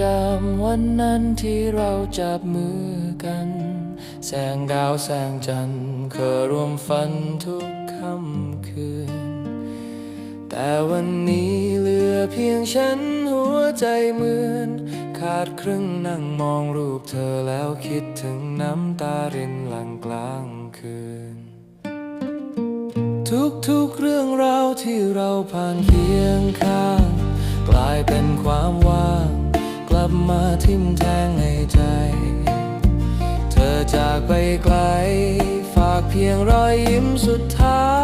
จำวันนั้นที่เราจับมือกัน แสงดาวแสงจันทร์เคยรวมฝันทุกค่ำคืน แต่วันนี้เหลือเพียงฉันหัวใจเหมือน ขาดครึ่งนั่งมองรูปเธอแล้วคิดถึงน้ำตารินหลังกลางคืน ทุกๆเรื่องราวที่เราผ่านเคียงข้าง กลายเป็นความ บมาทิ่มแทงในใจ เธอจากไปไกล ฝากเพียงรอยยิ้มสุดท้าย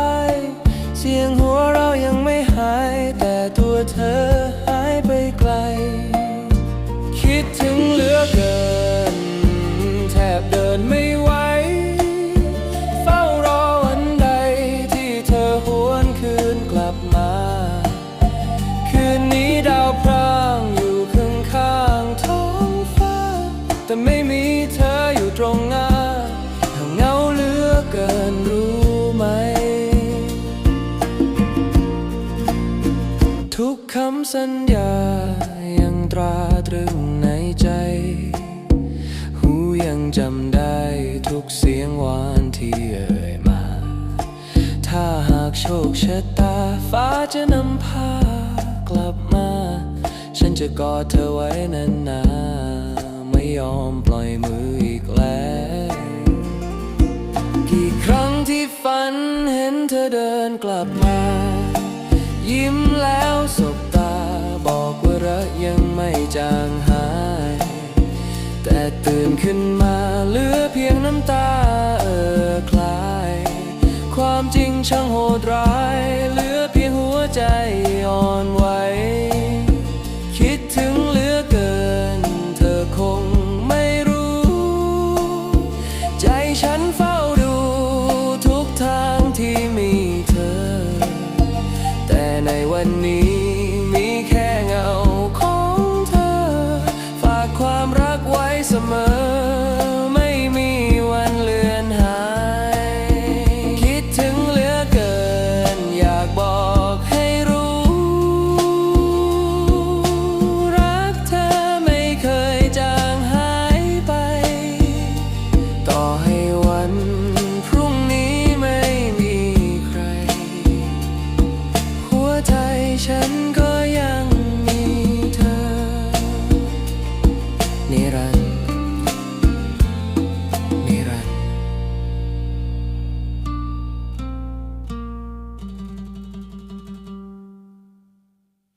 คำสัญญายังตราตรึงในใจ หูยังจำได้ทุกเสียงหวานที่เอ่ยมา ถ้าหากโชคชะตาฟ้าจะนำพากลับมา ฉันจะกอดเธอไว้นานๆไม่ยอมปล่อยมืออีกแล้ว กี่ครั้งที่ฝันเห็นเธอเดินกลับมา ยิ้มแล้ว ขึ้นมาเหลือเพียงน้ำตาเอ่อคลาย ความจริงช่างโหดร้าย ฉันก็ยังมีเธอนิรันด